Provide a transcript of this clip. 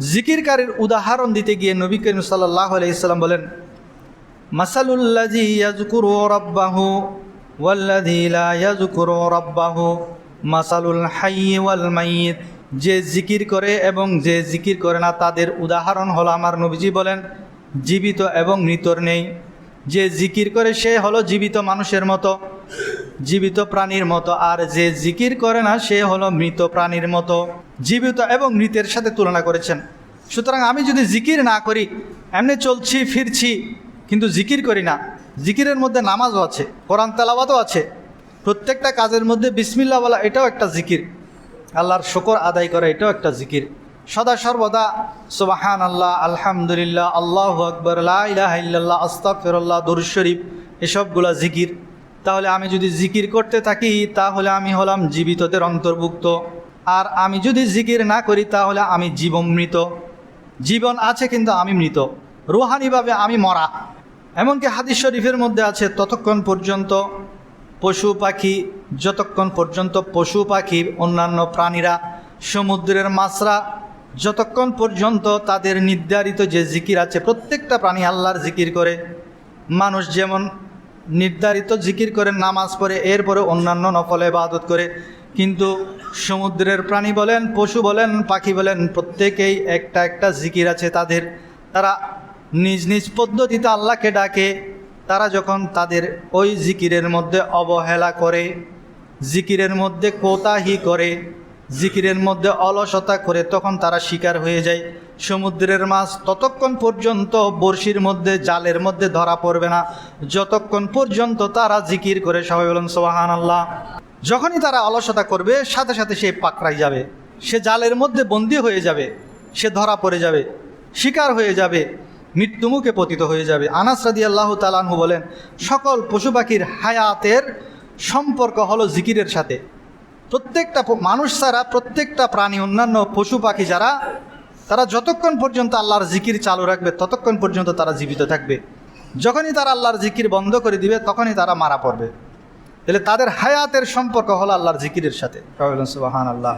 জিকিরকারীর উদাহরণ দিতে গিয়ে নবী করিম সাল্লাহ আলাইসাল্লাম বলেন মাসালুল্লাজি ইয়াজকুরু রব্বাহু ওয়াল্লাযী লা ইয়াজকুরু রব্বাহু মাসালুল হাইয়্যি ওয়াল মাইয়িত। যে জিকির করে এবং যে জিকির করে না, তাদের উদাহরণ হলো আমার নবীজি বলেন, জীবিত এবং মৃতর নেই। যে জিকির করে সে হলো জীবিত মানুষের মতো। জীবিত প্রাণীর মতো, আর যে জিকির করে না, সে হলো মৃত প্রাণীর মতো। জীবিত এবং মৃতের সাথে তুলনা করেছেন। সুতরাং আমি যদি জিকির না করি, এমনি চলছি, ফিরছি, কিন্তু জিকির করি না। জিকিরের মধ্যে নামাজও আছে, কোরআন তেলাওয়াতও আছে। প্রত্যেকটা কাজের মধ্যে বিসমিল্লা বলা, এটাও একটা জিকির। আল্লাহর শকর আদায় করা, এটাও একটা জিকির। সদা সর্বদা সুবাহান আল্লাহ আলহামদুলিল্লাহ, আল্লাহ আকবর আল্লাহ আস্তাফিরল্লাহ দরুদ শরীফ, এসবগুলা জিকির। তাহলে আমি যদি জিকির করতে থাকি, তাহলে আমি হলাম জীবিতদের অন্তর্ভুক্ত। আর আমি যদি জিকির না করি, তাহলে আমি জীবন মৃত। জীবন আছে কিন্তু আমি মৃত। রুহানিভাবে আমি মরা। এমনকি হাদিস শরীফের মধ্যে আছে, ততক্ষণ পর্যন্ত পশু পাখি, যতক্ষণ পর্যন্ত পশু পাখি অন্যান্য প্রাণীরা সমুদ্রের মাছরা, যতক্ষণ পর্যন্ত তাদের নির্ধারিত যে জিকির আছে, প্রত্যেকটা প্রাণী আল্লাহর জিকির করে। মানুষ যেমন নির্ধারিত জিকির করে নামাজ পড়ে, এরপরে অন্যান্য নফল ইবাদত করে। কিন্তু সমুদ্রের প্রাণী বলেন, পশু বলেন, পাখি বলেন, প্রত্যেকেই একটা একটা জিকির আছে তাদের। তারা নিজ নিজ পদ্ধতিতে আল্লাহকে ডাকে। তারা যখন তাদের ওই জিকিরের মধ্যে অবহেলা করে, জিকিরের মধ্যে কোতাহি করে, জিকিরের মধ্যে অলসতা করে, তখন তারা শিকার হয়ে যায়। সমুদ্রের মাছ ততক্ষণ পর্যন্ত বড়শির মধ্যে, জালের মধ্যে ধরা পড়বে না। যতক্ষণ পর্যন্ত তারা জিকির করে, সবাই বলেন সোহান আল্লাহ যখনই তারা অলসতা করবে, সাথে সাথে সে পাকড়াই যাবে। সে জালের মধ্যে বন্দি হয়ে যাবে। সে ধরা পড়ে যাবে। শিকার হয়ে যাবে। মৃত্যুমুখে পতিত হয়ে যাবে। আনাস রাদি আল্লাহ তালানহু বলেন, সকল পশু পাখির হায়াতের সম্পর্ক হলো জিকিরের সাথে। প্রত্যেকটা মানুষ ছাড়া প্রত্যেকটা প্রাণী, অন্যান্য পশু পাখি যারা তারা যতক্ষণ পর্যন্ত আল্লাহর জিকির চালু রাখবে, ততক্ষণ পর্যন্ত তারা জীবিত থাকবে। যখনই তারা আল্লাহর জিকির বন্ধ করে দিবে, তখনই তারা মারা পড়বে। তাহলে তাদের হায়াতের সম্পর্ক হলো আল্লাহর জিকিরের সাথে। সুবাহান আল্লাহ